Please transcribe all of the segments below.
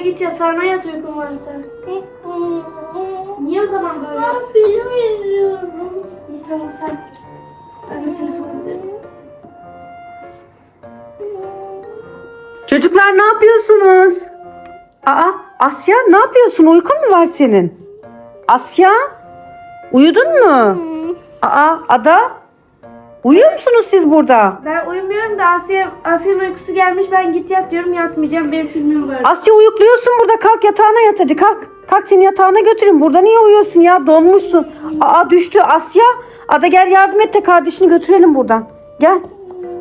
Asya git yatağına yat uykun varsa. Niye o zaman böyle? Ben film izliyorum. İyi tamam sen bilirsin. Ben de telefon izlerim. Çocuklar ne yapıyorsunuz? Aa Asya ne yapıyorsun? Uykun mu var senin? Asya uyudun mu? Aa Ada uyuyor musunuz siz burada? Ben uyumuyorum da Asya Asya'nın uykusu gelmiş ben git yat diyorum yatmayacağım benim filmim var. Asya uyukluyorsun burada kalk yatağına yat hadi kalk. Kalk seni yatağına götüreyim. Burada niye uyuyorsun ya? Donmuşsun. Aa düştü Asya. Ada gel yardım et de kardeşini götürelim buradan. Gel.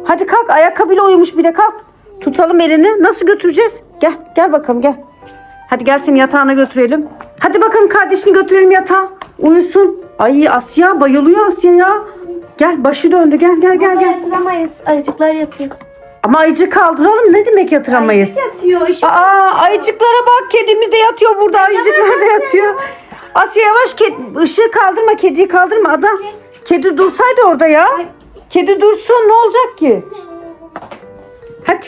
Hadi kalk ayakkabıyla uyumuş bir de kalk. Tutalım elini. Nasıl götüreceğiz? Gel gel bakalım gel. Hadi gel seni yatağına götürelim. Hadi bakalım kardeşini götürelim yatağa. Uyusun. Ay Asya bayılıyor Asya ya. Gel başı döndü gel gel gel gel. yatıramayız. Ayıcıklar yatıyor. Ama ayıcı kaldıralım ne demek yatıramayız? Ayıcık yatıyor. Işık Aa ayıcıklara bak kedimiz de yatıyor burada ayıcıklar da yatıyor. Asya yavaş ked ışığı kaldırma kediyi kaldırma ada. Kedi dursaydı orada ya. Kedi dursun ne olacak ki? Hadi.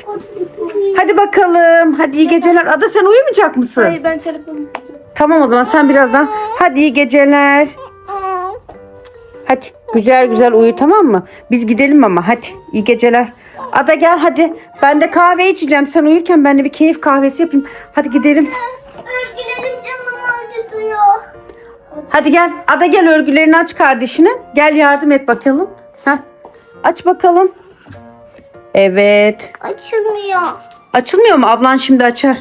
Hadi bakalım. Hadi iyi geceler. Ada sen uyumayacak mısın? Hayır ben telefon izleyeceğim. Tamam o zaman sen birazdan. Hadi iyi geceler. Hadi güzel güzel uyu tamam mı? Biz gidelim ama hadi iyi geceler. Ada gel hadi. Ben de kahve içeceğim. Sen uyurken ben de bir keyif kahvesi yapayım. Hadi gidelim. Örgülerim canım acıtıyor. Hadi gel. Ada gel örgülerini aç kardeşine. Gel yardım et bakalım. Heh. Aç bakalım. Evet. Açılmıyor. Açılmıyor mu? Ablan şimdi açar.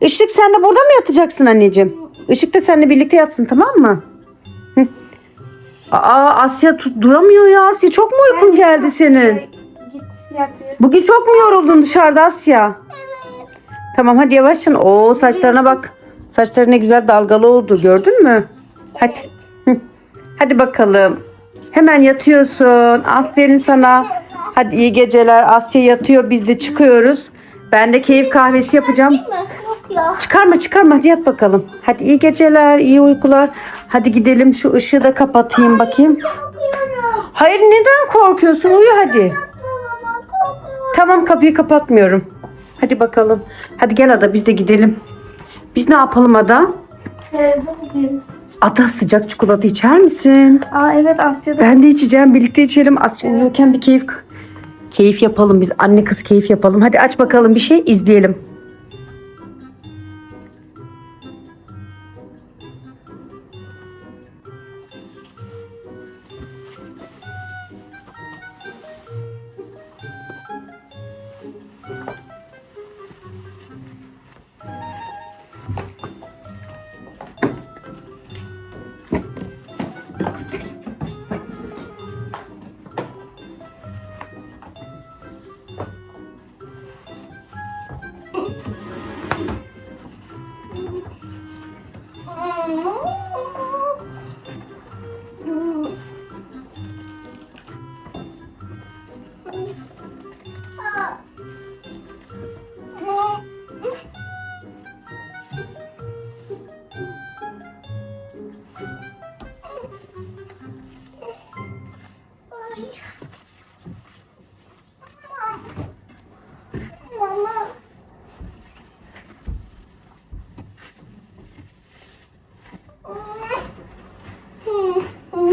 Işık sen de burada mı yatacaksın anneciğim? Işık da seninle birlikte yatsın tamam mı? Aa Asya tut, duramıyor ya Asya. Çok mu uykun geldi senin? Git yat diyor. Bugün çok mu yoruldun dışarıda Asya? Tamam hadi yavaşça. Oo saçlarına bak. Saçları ne güzel dalgalı oldu gördün mü? Hadi. Hı. Hadi bakalım. Hemen yatıyorsun. Aferin sana. Hadi iyi geceler. Asya yatıyor. Biz de çıkıyoruz. Ben de keyif kahvesi yapacağım. Ya. Çıkarma çıkarma hadi yat bakalım. Hadi iyi geceler, iyi uykular. Hadi gidelim şu ışığı da kapatayım bakayım. Hayır neden korkuyorsun? Uyu hadi. Tamam kapıyı kapatmıyorum. Hadi bakalım. Hadi gel Ada biz de gidelim. Biz ne yapalım Ada? Ada sıcak çikolata içer misin? Aa evet Asya'da. Ben de içeceğim. Birlikte içelim. Asya uyuyorken bir keyif keyif yapalım biz. Anne kız keyif yapalım. Hadi aç bakalım bir şey izleyelim.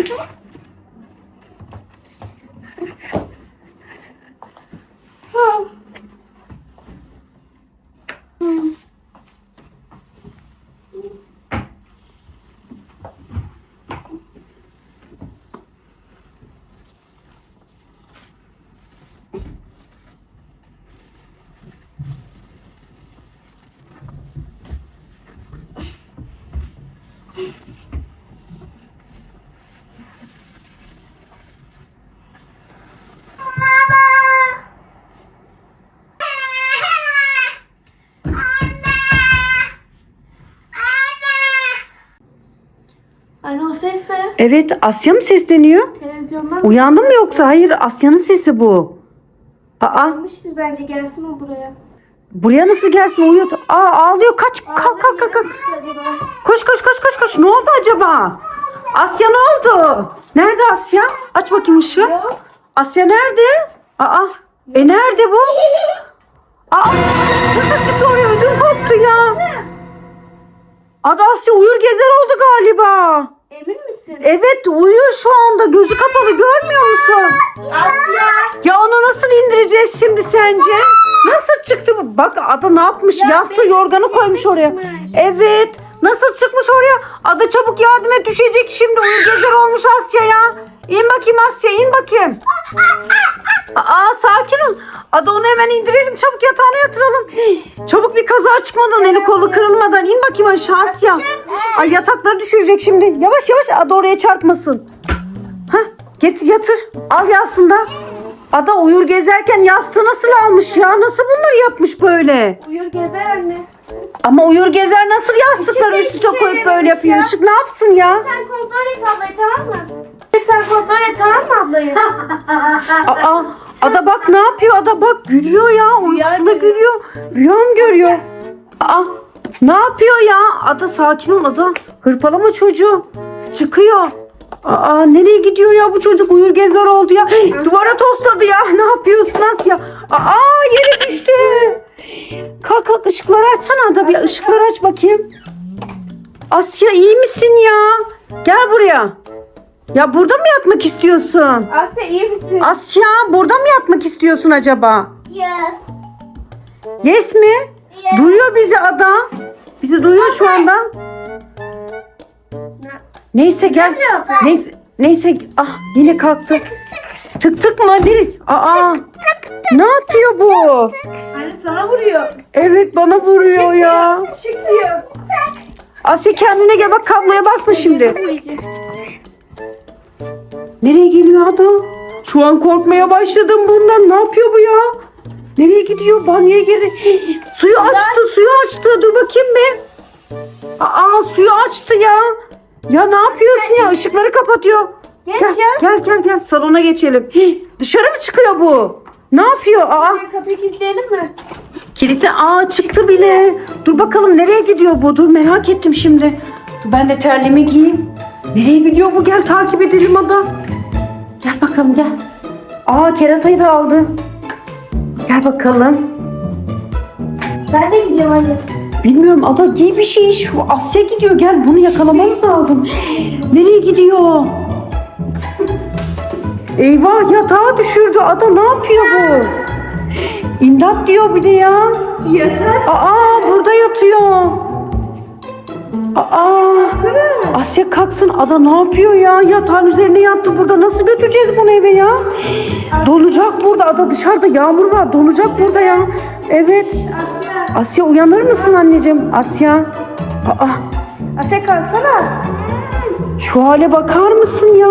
你说 Evet Asya mı sesleniyor? Televizyondan mı? Uyandın mı yoksa? Hayır Asya'nın sesi bu. Aa Almıştır bence gelsin o buraya. buraya nasıl gelsin uyuyor. Aa ağlıyor kaç kalk kalk kalk. kalk. Koş koş koş koş koş. Ne oldu acaba? Asya ne oldu? Nerede Asya? Aç bakayım ışığı. Asya nerede? Aa e nerede bu? Aa nasıl çıktı oraya ödüm koptu ya. Ada Asya uyur gezer oldu galiba. Emin misin? Evet uyuyor şu anda gözü kapalı görmüyor musun? Asya. Ya onu nasıl indireceğiz şimdi sence? Nasıl çıktı bu? Bak ada ne yapmış? Ya Yastığı benim yorganı içime koymuş oraya. çıkmış. Evet. Nasıl çıkmış oraya? Ada çabuk yardım et düşecek şimdi. Uyur gezer olmuş Asya ya. İn bakayım Asya in bakayım. Aa sakin ol. Ada onu hemen indirelim. Çabuk yatağına yatıralım. Hii, Çabuk bir kaza çıkmadan eli kolu kırılmadan. in bakayım aşağı Asya. Ay yatakları düşürecek şimdi. Yavaş yavaş Ada oraya çarpmasın. Hah getir yatır. Al yastığında. Ada uyur gezerken yastığı nasıl almış ya? Nasıl bunları yapmış böyle? Uyur gezer anne. Ama uyur gezer nasıl yastıkları Işık üst hiçbir üste şey koyup böyle yapıyor? ya. Işık ne yapsın ya? Sen kontrol et ablayı tamam mı? Sen kontrol et tamam mı ablayı? Aa, Ada bak ne yapıyor? Ada bak gülüyor ya. Uykusunda gülüyor. Rüya mı görüyor? Aa, ne yapıyor ya? Ada sakin ol Ada. Hırpalama çocuğu. Çıkıyor. Aa nereye gidiyor ya bu çocuk uyur gezer oldu ya. Duvara tosladı ya. Ne yapıyorsun Asya? Aa yere düştü. Kalk kalk ışıkları açsana Ada bir ışıkları aç bakayım. Asya iyi misin ya? Gel buraya. Ya burada mı yatmak istiyorsun? Asya iyi misin? Asya burada mı yatmak istiyorsun acaba? Yes. Yes mi? Yes. Duyuyor bizi ada. Bizi duyuyor şu anda. Neyse gel. Neyse, neyse ah yine kalktı. Tık tık mı değil? Aa. Ne yapıyor bu? Anne sana vuruyor. Evet bana vuruyor ya. Işık diyor. Asya kendine gel bak kabloya basma şimdi. Nereye geliyor adam? Şu an korkmaya başladım bundan. Ne yapıyor bu ya? Nereye gidiyor? Banyoya girdi. Hii, suyu açtı, suyu açtı. Dur bakayım bir. Aa, suyu açtı ya. Ya ne yapıyorsun ya? Işıkları kapatıyor. Geç gel, ya. Gel gel gel salona geçelim. Hii, dışarı mı çıkıyor bu? Ne yapıyor? Aa, kapıyı kilitleyelim mi? kilitli. Aa çıktı bile. Dur bakalım nereye gidiyor bu? Dur merak ettim şimdi. Dur ben de terliğimi giyeyim. Nereye gidiyor bu? Gel takip edelim ada. Bakalım gel. Aa keratayı da aldı. Gel bakalım. Ben de gideceğim anne. Bilmiyorum ada giy bir şey. Şu Asya gidiyor. Gel bunu yakalamamız lazım. Nereye gidiyor? Eyvah yatağa düşürdü. Ada ne yapıyor bu? İmdat diyor bir de ya. Yatar. Aa burada yatıyor. Aa Asya kalksın ada ne yapıyor ya? Yatağın üzerine yattı burada. Nasıl götüreceğiz bunu eve ya? Donacak burada ada dışarıda yağmur var. Donacak burada ya. Evet. Asya. Asya uyanır mısın anneciğim? Asya. Aa Asya kalksana. şu hale bakar mısın ya?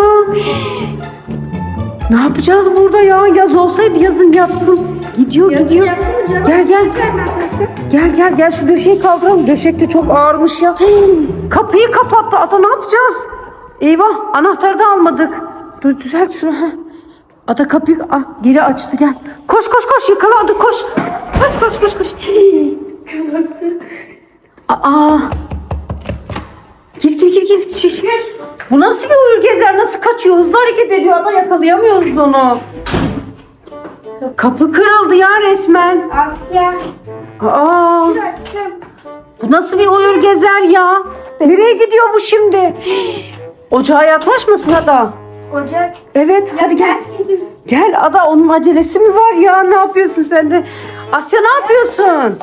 Ne yapacağız burada ya? Yaz olsaydı yazın yatsın. Gidiyor Yazın gidiyor. yatsın mı canım? Gel gel. Atarsın. Gel gel gel şu döşeği kaldıralım. Döşek de çok ağırmış ya. Hii, Kapıyı kapattı. Ada ne yapacağız? Eyvah anahtarı da almadık. Dur düzelt şunu. heh. Ada kapıyı ah, geri açtı gel. Koş koş koş yakaladık koş. Koş koş koş koş. Hii. Aa. Gir gir gir gir. gir. Bu nasıl bir uyur gezer? Nasıl kaçıyor? Hızlı hareket ediyor. Ada yakalayamıyoruz onu. Kapı kırıldı ya resmen. Asya. Aa. Açtım. Bu nasıl bir uyur gezer ya? Nereye gidiyor bu şimdi? Ocağa yaklaşmasın Ada. Ocak. Evet hadi gel. ters. Gel Ada onun acelesi mi var ya? Ne yapıyorsun sen de? Asya ne yapıyorsun?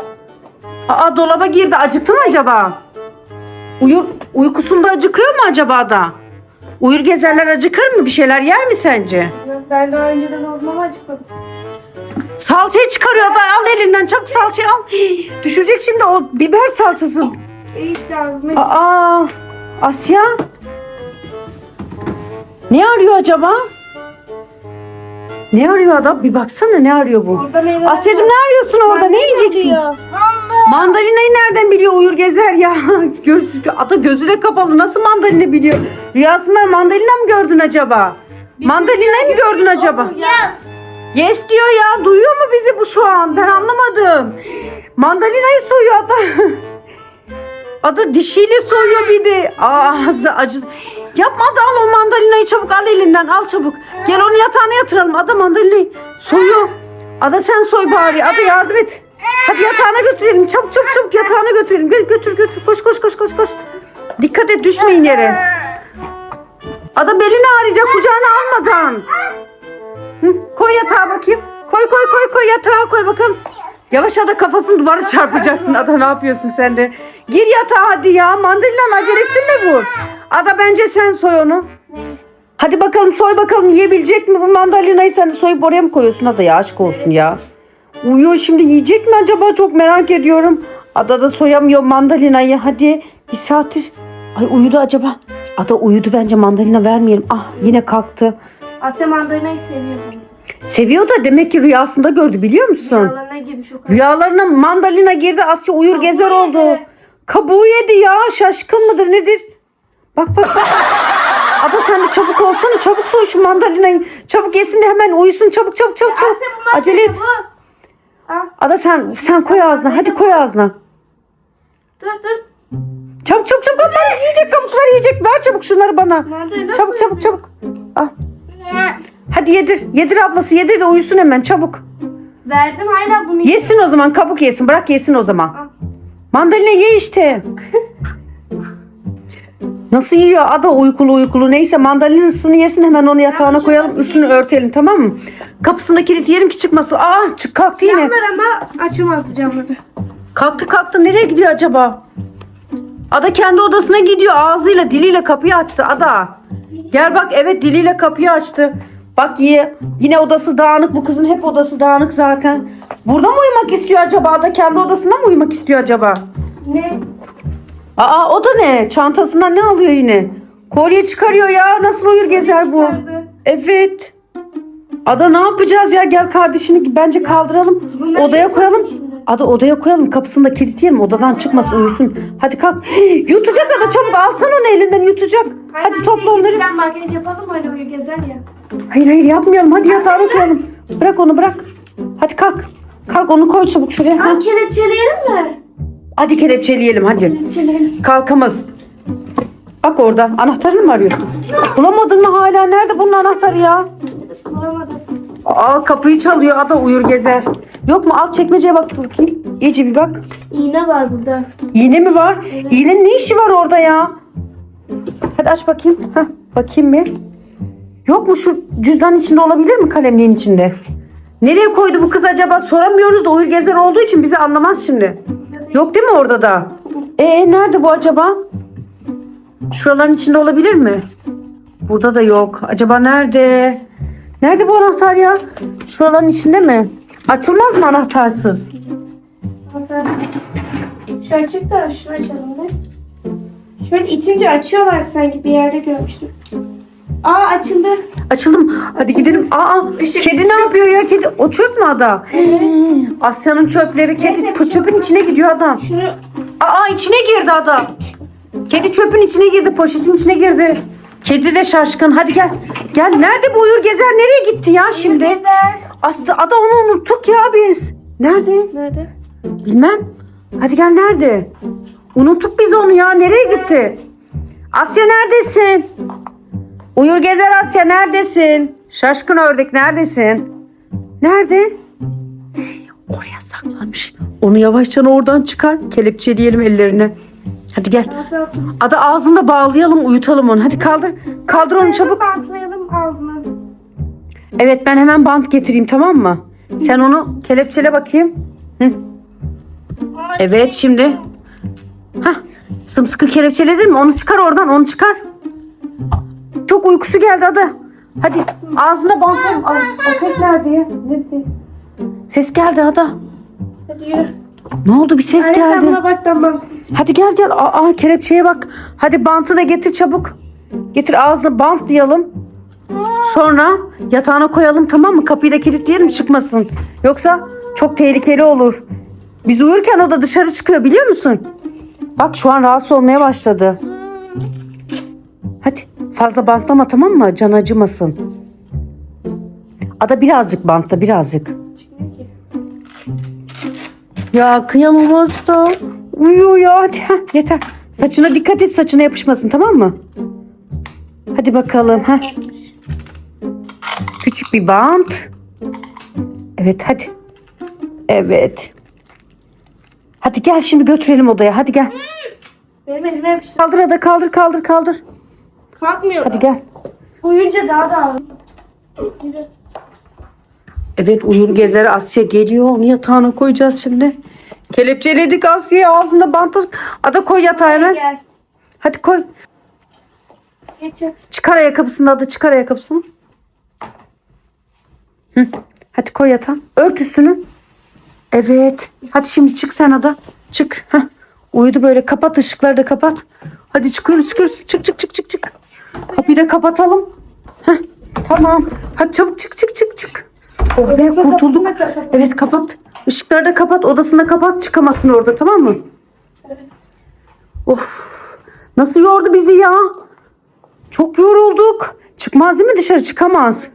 Aa dolaba girdi. Acıktı mı acaba? Uyur, uykusunda acıkıyor mu acaba da? Uyur gezerler acıkır mı? Bir şeyler yer mi sence? Ben daha önceden oldum ama acıkmadım. Salçayı çıkarıyor da al elinden çabuk salçayı al. Hii, Düşecek şimdi o biber salçası. İyi de ağzına Aa, Asya. Ne arıyor acaba? Ne arıyor adam? Bir baksana ne arıyor bu? Orada meyve Asyacığım ne arıyorsun orada? Ne yiyeceksin? Mandalinayı nereden biliyor uyur gezer ya? Gözü, ata gözü de kapalı. Nasıl mandalina biliyor? Rüyasında mandalina mı gördün acaba? Mandalinayı mı gördün acaba? Yes. Yes diyor ya. Duyuyor mu bizi bu şu an? Ben anlamadım. Mandalinayı soyuyor ada. Ada dişiyle soyuyor bir de. Aa, ağzı acı. Yapma da al o mandalinayı çabuk al elinden al çabuk. Gel onu yatağına yatıralım. Ada mandalinayı soyuyor. Ada sen soy bari. Ada yardım et. Hadi yatağına götürelim. Çabuk çabuk çabuk yatağına götürelim. Gel götür götür. Koş koş koş koş koş. Dikkat et düşmeyin yere. Ada belini ağrıyacak kucağına almadan. Hı, koy yatağa bakayım. Koy koy koy koy yatağa koy bakalım. Yavaş Ada kafasını duvara çarpacaksın. Ada ne yapıyorsun sen de? Gir yatağa hadi ya. Mandalina'nın acelesi mi bu? Ada bence sen soy onu. Hadi bakalım soy bakalım yiyebilecek mi bu mandalinayı sen de soyup oraya mı koyuyorsun Ada ya aşk olsun ya. Uyuyor şimdi yiyecek mi acaba çok merak ediyorum. Ada da soyamıyor mandalinayı hadi bir saattir. Ay uyudu acaba. Ada uyudu bence mandalina vermeyelim. Ah yine kalktı. Asya mandalinayı seviyor bunu. Seviyor da demek ki rüyasında gördü biliyor musun? Rüyalarına girmiş o kadar. Rüyalarına mandalina girdi Asya uyur gezer oldu. yedi. Kabuğu yedi ya şaşkın mıdır nedir? Bak bak bak. Ada sen de çabuk olsana çabuk soy şu mandalinayı. Çabuk yesin de hemen uyusun çabuk çabuk çabuk çabuk. Asya bu mandalina Acele et. bu. Al Ada sen sen koy ağzına hadi koy ağzına. dur dur. Çabuk çabuk çabuk aman yiyecek kabuklar yiyecek ver çabuk şunları bana. Mandalina Çabuk çabuk çabuk. Al. Hadi yedir. Yedir ablası yedir de uyusun hemen çabuk. Verdim hala bunu Yesin o zaman kabuk yesin bırak yesin o zaman. Al. Mandalina ye işte. Nasıl yiyor? Ada uykulu uykulu. Neyse mandalinasını yesin hemen onu yatağına koyalım. Üstünü örtelim tamam mı? Kapısına kilitleyelim ki çıkmasın. Aa çık kalktı yine. Camlar ama açamaz bu camları. Kalktı kalktı. Nereye gidiyor acaba? Ada kendi odasına gidiyor. Ağzıyla diliyle kapıyı açtı. Ada. Gel bak evet diliyle kapıyı açtı. Bak ye, yine odası dağınık. Bu kızın hep odası dağınık zaten. Burada mı uyumak istiyor acaba? Ada kendi odasında mı uyumak istiyor acaba? Ne? Aa o da ne? Çantasından ne alıyor yine? Kolye çıkarıyor ya. Nasıl uyur gezer bu? Evet. Ada ne yapacağız ya? Gel kardeşini bence kaldıralım. Odaya koyalım. Ada odaya koyalım. Kapısını da kilitleyelim. Odadan çıkmasın uyusun. Hadi kalk. Yutacak Ada çabuk alsana onu elinden yutacak. Hadi topla onları. Sen makyaj yapalım mı hani uyu gezer ya. Hayır hayır yapmayalım. Hadi yatağına koyalım. Bırak onu bırak. Hadi kalk. Kalk onu koy çabuk şuraya. Ha. Ha kelepçeleyelim mi? Hadi kelepçeleyelim hadi. Kelepçeleyelim. Kalkamaz. Bak orada. Anahtarını mı arıyorsun? Bulamadın mı hala? Nerede bunun anahtarı ya? Bulamadım. Aa kapıyı çalıyor. Ada uyur gezer. Yok mu? Al çekmeceye bak bakayım. İyice bir bak. İğne var burada. İğne mi var? İğnenin ne işi var orada ya? Hadi aç bakayım. Heh, bakayım bir. Yok mu şu cüzdan içinde olabilir mi kalemliğin içinde? Nereye koydu bu kız acaba? Soramıyoruz da uyur gezer olduğu için bizi anlamaz şimdi. Yok değil mi orada da? Ee nerede bu acaba? Şuraların içinde olabilir mi? Burada da yok. Acaba nerede? Nerede bu anahtar ya? Şuraların içinde mi? Açılmaz mı anahtarsız? Şu açık da şunu açalım da. Şöyle içince açıyorlar sanki bir yerde görmüştüm. Aa açıldı. Açıldım. Hadi gidelim. Aa, Işık- kedi ne yapıyor ya? Kedi o çöp mü ada? Asya'nın çöpleri kedi Neyse, çöpün içine gidiyor adam. Şunu Aa içine girdi ada. Kedi çöpün içine girdi, poşetin içine girdi. Kedi de şaşkın. Hadi gel. Gel. Nerede bu uyur gezer? Nereye gitti ya şimdi? Aslı ada onu unuttuk ya biz. Nerede? Nerede? Bilmem. Hadi gel nerede? Unuttuk biz onu ya. Nereye gitti? Asya neredesin? Uyur gezer Asya neredesin? Şaşkın ördek neredesin? Nerede? Oraya saklanmış. Onu yavaşça oradan çıkar. Kelepçeleyelim ellerine. Hadi gel. Ada ağzında bağlayalım uyutalım onu. Hadi kaldır. Kaldır onu çabuk. Bantlayalım ağzına. Evet ben hemen bant getireyim tamam mı? Sen onu kelepçele bakayım. Hı. Evet şimdi. Hah sımsıkı kelepçeledin mi? Onu çıkar oradan onu çıkar. Çok uykusu geldi ada. Hadi ağzına bantlayalım. Ay, o ses nerede ya? Nerede? Ses geldi ada. Hadi yürü. Ne oldu bir ses Anne sen geldi. buna bak ben. Hadi gel gel. Aa, kelepçeye bak. Hadi bantı da getir çabuk. Getir ağzına bantlayalım. Sonra yatağına koyalım tamam mı? Kapıyı da kilitleyelim çıkmasın. Yoksa çok tehlikeli olur. Biz uyurken o da dışarı çıkıyor biliyor musun? Bak şu an rahatsız olmaya başladı. Hadi fazla bantlama tamam mı? Can acımasın. Ada birazcık bantla birazcık. Ya kıyamam hasta. Uyuyor ya hadi heh, yeter. Saçına dikkat et saçına yapışmasın tamam mı? Hadi bakalım. Heh. Küçük bir bant. Evet hadi. Evet. Hadi gel şimdi götürelim odaya. Hadi gel. Benim elime yapıştı. Kaldır hadi kaldır kaldır kaldır. Kalkmıyor. Hadi gel. Uyuyunca daha da ağrıyor. Yürü. Evet uyur gezer Asya geliyor. Onu yatağına koyacağız şimdi. Kelepçeledik Asya'yı ağzında bantla. Ada koy. Gel. Hadi koy. Geç yat. Çıkar ayakkabısını Ada çıkar ayakkabısını. Hı. Hadi koy yatağa. Ört üstünü. Evet. Hadi şimdi çık sen Ada. Çık. Heh. Uyudu böyle. Kapat ışıkları da kapat. Hadi çıkıyoruz çıkıyoruz. Çık çık çık çık çık. Kapıyı da kapatalım. Heh. Tamam. Hadi çabuk çık çık çık çık. Oh be kurtulduk. kapat. Evet kapat. Işıkları da kapat. Odasını da kapat. Çıkamasın orada tamam mı? Of. Nasıl yordu bizi ya? Çok yorulduk. Çıkmaz değil mi dışarı? Çıkamaz.